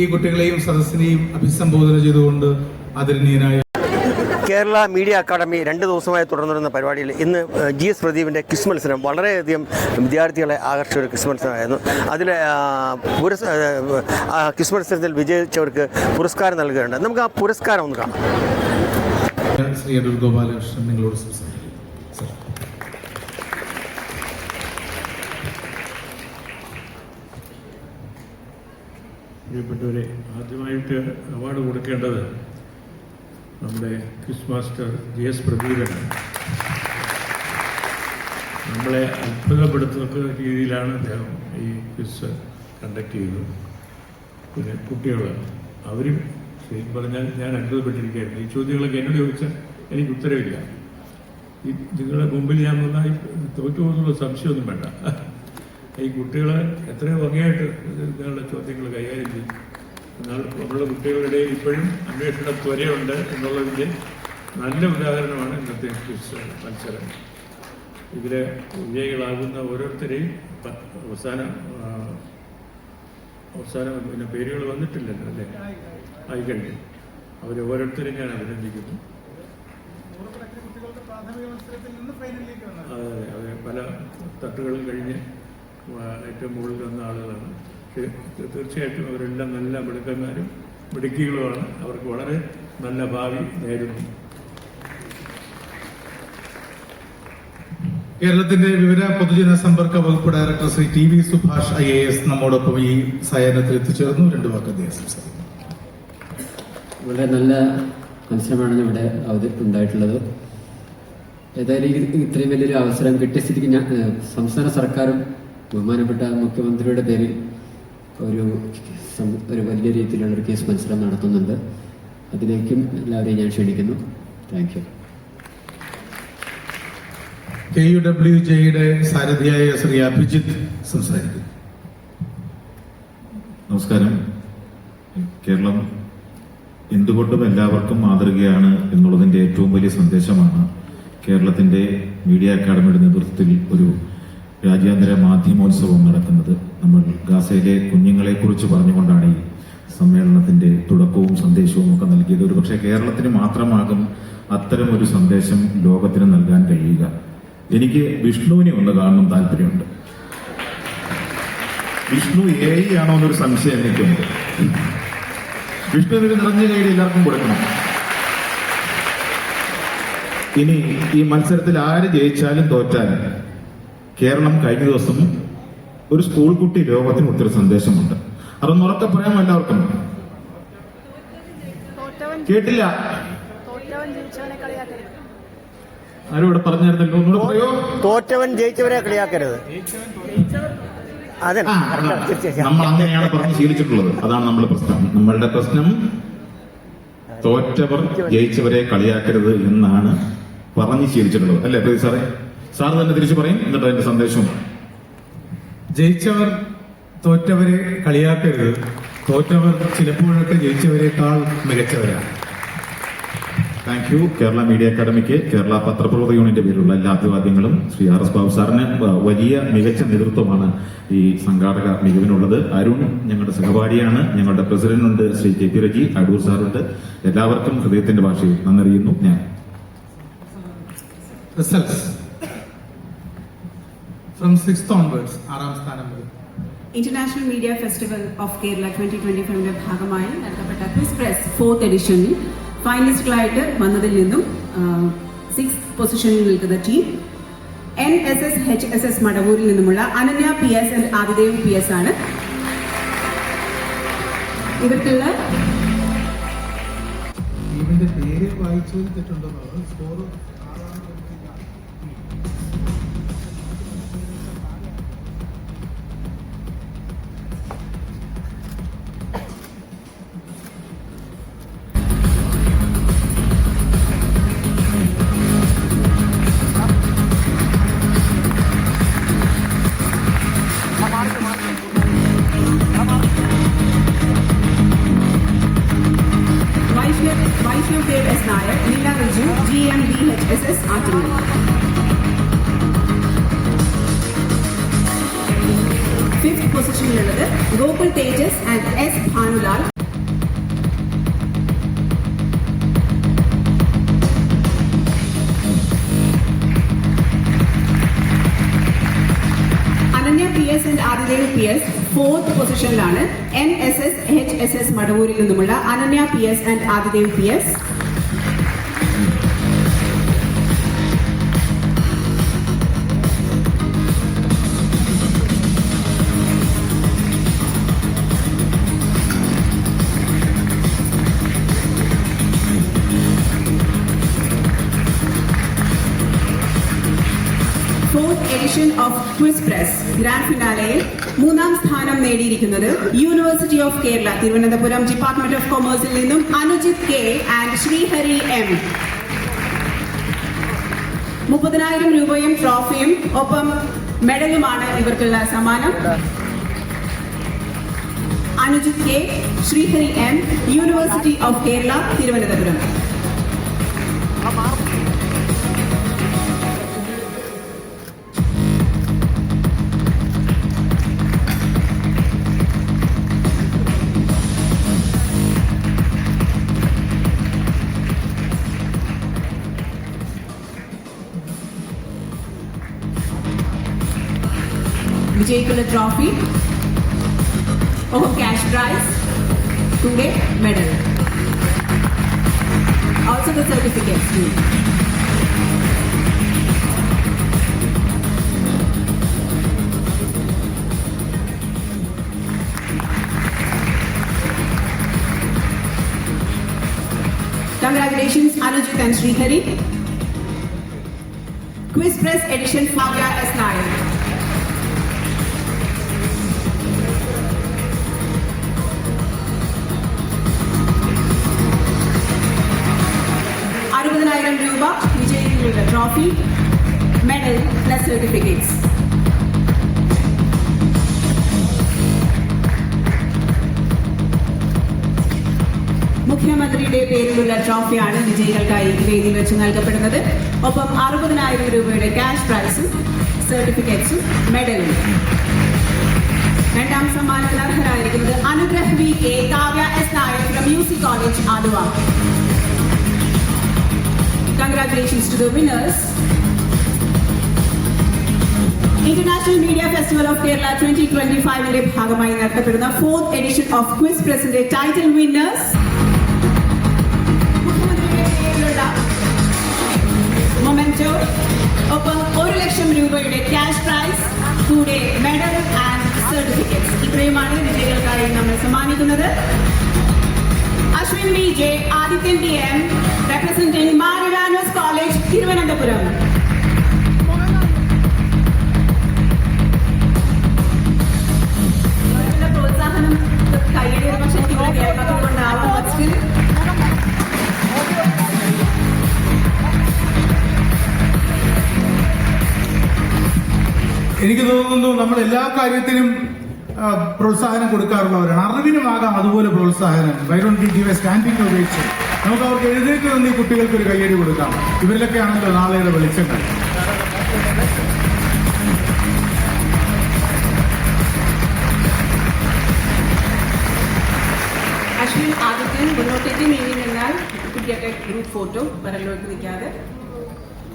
ഈ കുട്ടികളെയും സദസ്സിനെയും അഭിസംബോധന ചെയ്തുകൊണ്ട് ആദരണീയനായ കേരള മീഡിയ അക്കാദമി രണ്ട് ദിവസമായി തുടർന്നിരുന്ന പരിപാടിയിൽ ഇന്ന് ജി എസ് പ്രദീപിന്റെ ക്വിസ് മത്സരം വളരെയധികം വിദ്യാർത്ഥികളെ ആകർഷിച്ച ഒരു ക്വിസ് മത്സരമായിരുന്നു. അതിൽ പുരസ് ക്വിസ് മത്സരത്തിൽ വിജയിച്ചവർക്ക് പുരസ്കാരം നൽകുകയുണ്ട്. നമുക്ക് ആ പുരസ്കാരം ഒന്ന് കാണാം. ശ്രീ അടൂർ ഗോപാലകൃഷ്ണൻ നിങ്ങളോട് സംസാരിക്കും. പ്രിയപ്പെട്ടവരെ ആദ്യമായിട്ട് അവാർഡ് കൊടുക്കേണ്ടത് നമ്മുടെ ക്വിസ് മാസ്റ്റർ ജി എസ് പ്രദീപനാണ്. നമ്മളെ അത്ഭുതപ്പെടുത്തുന്ന രീതിയിലാണ് അദ്ദേഹം ഈ ക്വിസ് കണ്ടക്ട് ചെയ്തത്. പിന്നെ കുട്ടികൾ അവരും ശരിക്കും പറഞ്ഞാൽ ഞാൻ അത്ഭുതപ്പെട്ടിരിക്കുകയായിരുന്നു. ഈ ചോദ്യങ്ങളൊക്കെ എന്നോട് ചോദിച്ചാൽ എനിക്ക് ഉത്തരവില്ല ഈ നിങ്ങളുടെ മുമ്പിൽ ഞാൻ വന്നാൽ തോറ്റു പോകുന്നുള്ള സംശയമൊന്നും വേണ്ട. ഈ കുട്ടികളെ എത്രയോ ഭംഗിയായിട്ട് ഇതിനുള്ള ചോദ്യങ്ങൾ കൈകാര്യം ചെയ്യും എന്നാൽ നമ്മുടെ കുട്ടികളുടെ ഇപ്പോഴും അന്വേഷണ ത്വരയുണ്ട് എന്നുള്ളതിന്റെ നല്ല ഉദാഹരണമാണ് ഇന്നത്തെ ക്വിസ് മത്സരം. ഇതിലെ വിജയികളാകുന്ന ഓരോരുത്തരെയും അവസാനം അവസാനം പിന്നെ പേരുകൾ വന്നിട്ടില്ലല്ലോ അല്ലേ? ആയിക്കഴിഞ്ഞു. അവരെ ഓരോരുത്തരും ഞാൻ അഭിനന്ദിക്കുന്നു. അതെ അതെ. പല തട്ടുകളും കഴിഞ്ഞ് ഏറ്റവും മുകളിൽ വന്ന ആളുകളാണ്. പക്ഷേ തീർച്ചയായിട്ടും അവരെല്ലാം നല്ല മിടുക്കന്മാരും മിടുക്കികളുമാണ്. അവർക്ക് വളരെ നല്ല ഭാവി നേരുന്നു. കേരളത്തിന്റെ വിവര പൊതുജന സമ്പർക്ക വകുപ്പ് director Shri T V Subhash I A S നമ്മോടൊപ്പം ഈ സയനത്തിൽ എത്തിച്ചേർന്നു. രണ്ടു വാക്ക് അദ്ദേഹം സംസാരിക്കും വളരെ നല്ല മത്സരമാണ് ഇവിടെ ഉണ്ടായിട്ടുള്ളത്. ഏതായാലും ഇത്രയും വലിയൊരു അവസരം കിട്ടിയ സ്ഥിതിക്ക് ഞാൻ സംസ്ഥാന സർക്കാരും ബഹുമാനപ്പെട്ട മുഖ്യമന്ത്രിയുടെ പേരിൽ ഒരു ഒരു വലിയ രീതിയിലുള്ള ഒരു കേസ് മത്സരം നടത്തുന്നുണ്ട്. അതിലേക്കും എല്ലാവരെയും ഞാൻ ക്ഷണിക്കുന്നു. Thank you K U W ജെയുടെ സാരഥിയായ ശ്രീ അഭിജിത്ത് സംസാരിക്കുന്നു. നമസ്കാരം. കേരളം എന്തുകൊണ്ടും എല്ലാവർക്കും മാതൃകയാണ് എന്നുള്ളതിന്റെ ഏറ്റവും വലിയ സന്ദേശമാണ് കേരളത്തിന്റെ മീഡിയ അക്കാദമിയുടെ നേതൃത്വത്തിൽ ഒരു രാജ്യാന്തര മാധ്യമോത്സവം നടക്കുന്നത് നമ്മൾ ഗാസയിലെ കുഞ്ഞുങ്ങളെ കുറിച്ച് പറഞ്ഞുകൊണ്ടാണ് ഈ സമ്മേളനത്തിന്റെ തുടക്കവും സന്ദേശവും ഒക്കെ നൽകിയത്. ഒരു പക്ഷേ കേരളത്തിന് മാത്രമാകും അത്തരം ഒരു സന്ദേശം ലോകത്തിന് നൽകാൻ കഴിയുക. എനിക്ക് വിഷ്ണുവിനെ ഒന്ന് കാണണം താല്പര്യമുണ്ട്. വിഷ്ണു ഏ ആണോ എന്നൊരു സംശയം എനിക്കുണ്ട്. വിഷ്ണുവിന് നിറഞ്ഞ കയ്യിൽ എല്ലാവർക്കും കൊടുക്കണം. ഇനി ഈ മത്സരത്തിൽ ആര് ജയിച്ചാലും തോറ്റാലും കേരളം കഴിഞ്ഞ ദിവസം ഒരു സ്കൂൾ കുട്ടി രോഗത്തിന് ഒത്തിരി സന്ദേശമുണ്ട്. അതൊന്ന് ഉറക്കെ പറയാൻ എല്ലാവർക്കും? കേട്ടില്ല. തോറ്റവൻ ജയിച്ചവനെ കളിയാക്കരുത്. ആരും ഇവിടെ പറഞ്ഞായിരുന്നല്ലോ തോറ്റവൻ ജയിച്ചവരെ കളിയാക്കരുത്. നമ്മൾ അങ്ങനെയാണ് പറഞ്ഞ് ശീലിച്ചിട്ടുള്ളത്. അതാണ് നമ്മുടെ പ്രശ്നം. നമ്മളുടെ പ്രശ്നം തോറ്റവർ ജയിച്ചവരെ കളിയാക്കരുത് എന്നാണ് പറഞ്ഞ് ശീലിച്ചിട്ടുള്ളത്. അല്ലേ പ്രതി സാറേ? സാർ തന്നെ തിരിച്ചു പറയും എന്നിട്ട് അതിന്റെ സന്ദേശവും. ജയിച്ചവർ തോറ്റവരെ കളിയാക്കരുത്. തോറ്റവർ ചിലപ്പോഴൊക്കെ ജയിച്ചവരെക്കാൾ മികച്ചവരാണ്. താങ്ക് യു കേരള മീഡിയ അക്കാദമിക്ക് കേരള പത്രപ്രവർത്തക യൂണിയന്റെ പേരിലുള്ള എല്ലാ അഭിവാദ്യങ്ങളും ശ്രീ ആർ എസ് ബാബു സാറിന് വലിയ മികച്ച നേതൃത്വമാണ് ഈ സംഘാടക മികവിനുള്ളത്. അരുൺ ഞങ്ങളുടെ സഹപാഠിയാണ് ഞങ്ങളുടെ പ്രസിഡന്റ് ഉണ്ട് ശ്രീ കെ പി റജി അടൂർ സാറുണ്ട്. എല്ലാവർക്കും ഹൃദയത്തിന്റെ ഭാഷയിൽ നന്നറിയുന്നു ഞാൻ റിസൾട്ട്സ് ഫ്രം സിക്സ് ഓൺവേർഡ്സ് ആറാം സ്ഥാനം മുതൽ international media festival of Kerala twenty twenty ഫൈവിന്റെ ഭാഗമായി നടത്തപ്പെട്ട ക്വിസ് പ്രസ് ഫോർത്ത് എഡിഷനിൽ ഫൈനലിസ്റ്റുകളായിട്ട് വന്നതിൽ നിന്നും സിക്സ് പൊസിഷനിൽ നിൽക്കുന്ന team N S S H S S മടവൂരിൽ നിന്നുമുള്ള Ananya P S N Adidev P S ആണ്. ഇവർക്കുള്ള ടീമിന്റെ പേര് വായിച്ചു തെറ്റുണ്ടോ score fifth Gokul Tejas and S Bhanulal. Ananya P S and Adidev P S fourth പൊസിഷനിലാണ് N S S H S S മടവൂരിൽ നിന്നുമുള്ള Ananya P S and Adidev P S edition of quiz press grand ഫിനാലയിൽ മൂന്നാം സ്ഥാനം നേടിയിരിക്കുന്നത് university of Kerala Thiruvananthapuram department of കൊമേഴ്സിൽ നിന്നും Anujith K and Sreehari M മുപ്പതിനായിരം രൂപയും ട്രോഫിയും ഒപ്പം മെഡലുമാണ് ഇവർക്കുള്ള സമ്മാനം. Anujith K Sreehari M university of Kerala Thiruvananthapuram. വിജയിക്കുള്ള trophy ഒപ്പം cash prize today medal also the certificates Congratulations, Anujit and Srihari. Quiz Press Edition Fabia S. Nair. Trophy medal plus certificates മുഖ്യമന്ത്രിയുടെ പേരിലുള്ള ട്രോഫിയാണ് വിജയികൾക്കായി വേദിയിൽ വെച്ച് നൽകപ്പെടുന്നത്. ഒപ്പം അറുപതിനായിരം രൂപയുടെ ക്യാഷ് പ്രൈസും സർട്ടിഫിക്കറ്റ്സും മെഡലും രണ്ടാം സമ്മാനത്തിന് അർഹരായിരിക്കുന്നത് Anugrah V. K. Kavya S Nair music college Aluva. Congratulations to the winners. International media festival of Kerala twenty twenty ഫൈവിന്റെ ഭാഗമായി നടത്തപ്പെടുന്ന ഫോർത്ത് എഡിഷൻ ഓഫ് ക്വിസ് പ്രസിന്റെ ടൈറ്റിൽ വിന്നേഴ്സ് മൊമെന്റോ ഒപ്പം ഒരു ലക്ഷം രൂപയുടെ ക്യാഷ് പ്രൈസ് കൂടെ മെഡൽ ആൻഡ് സർട്ടിഫിക്കറ്റ്സ് ഇത്രയുമാണ് വിജയികൾക്കായി നമ്മൾ സമ്മാനിക്കുന്നത്. Ashwin B J Adithyan T M representing Mar Ivanios college Thiruvananthapuram. പ്രോത്സാഹനം കൈയുടെ ഒരു പക്ഷേ കേരളത്തിൽ കൊണ്ടാവാം എനിക്ക് തോന്നുന്നു നമ്മൾ എല്ലാ കാര്യത്തിനും പ്രോത്സാഹനം കൊടുക്കാറുള്ളവരാണ്. അറിവിനുമാകാം അതുപോലെ പ്രോത്സാഹനം. Why don't we give a standing ഉപയോഗിച്ച് നമുക്ക് അവർക്ക് എഴുന്നേറ്റ് നിന്ന് ഈ കുട്ടികൾക്ക് ഒരു കയ്യടി കൊടുക്കാം. ഇവരിലൊക്കെ ആണല്ലോ നാളെയുടെ വെളിച്ചങ്ങൾ. ഗ്രൂപ്പ് ഫോട്ടോ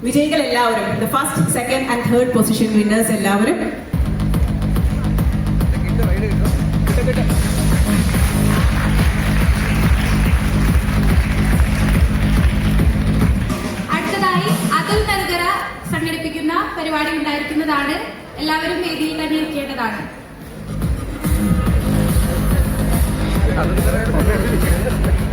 വിജയികൾ എല്ലാവരും the first second and third position winners എല്ലാവരും അടുത്തതായി അതുൽ നൽകര സംഘടിപ്പിക്കുന്ന പരിപാടി ഉണ്ടായിരിക്കുന്നതാണ്. എല്ലാവരും വേദിയിൽ തന്നെ ഇരിക്കേണ്ടതാണ്. അതുൽ